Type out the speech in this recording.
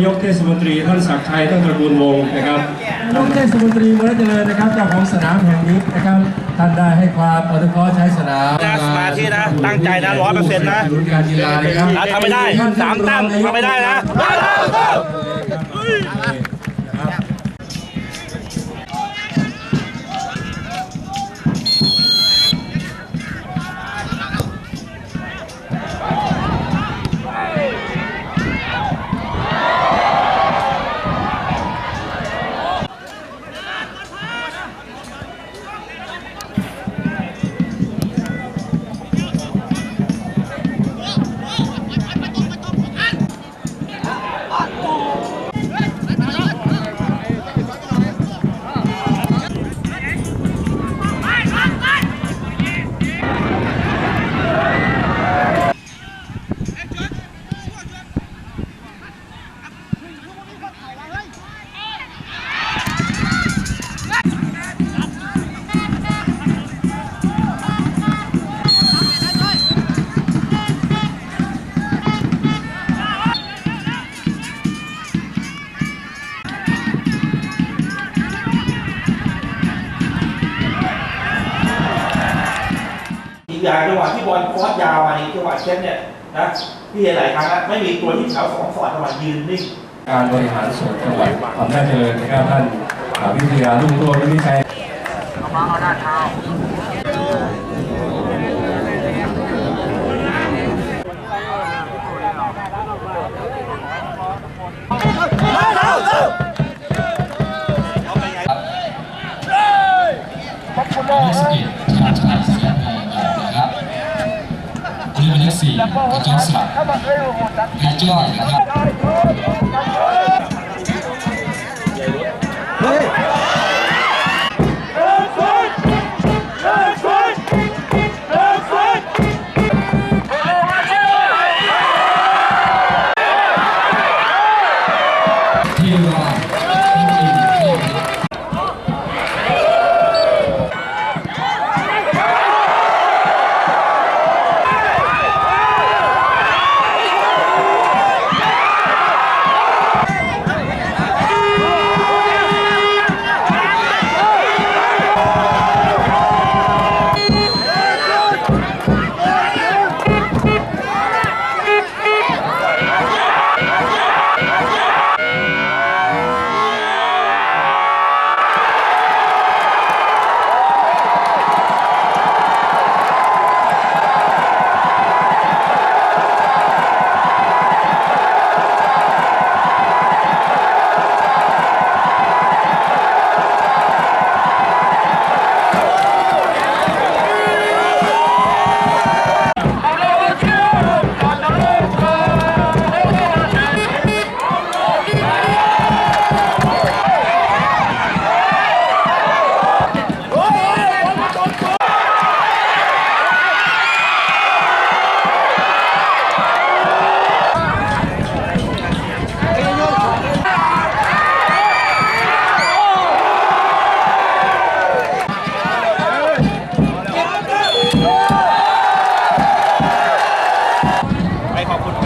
ายกเทศมนตรีท่านศักดิ์ชัยท่านตระกูลวงศ์นะครับนายกเทศมนตรีเมืองเจริญนะครับเจ้าของสนามแห่งนี้นะครับท่านได้ให้ความอนุเคราะห์ใช้สนามนะสมาธินะตั้งใจนะ100%นะ ศูนย์การกีฬานะครับ อะทำไม่ได้สามแต้มทำไม่ได้นะ อีอย่างจังหวะที่บอลคอสยาวมาในจังหวะเช็ดเนี่ยนะพี่เห็นหลายครั้งแล้วไม่มีตัวที่แถวสองสอดจังหวะยืนนิ่งการบริหารส่วนจังหวัดอำนาจเจริญนะครับท่านวิทยาลุ่งโรจน์วิชัยยี่ ทีมเลขสี่กระจอกศักดิ์แพทย์จ้อยนะครับ ขอบคุณ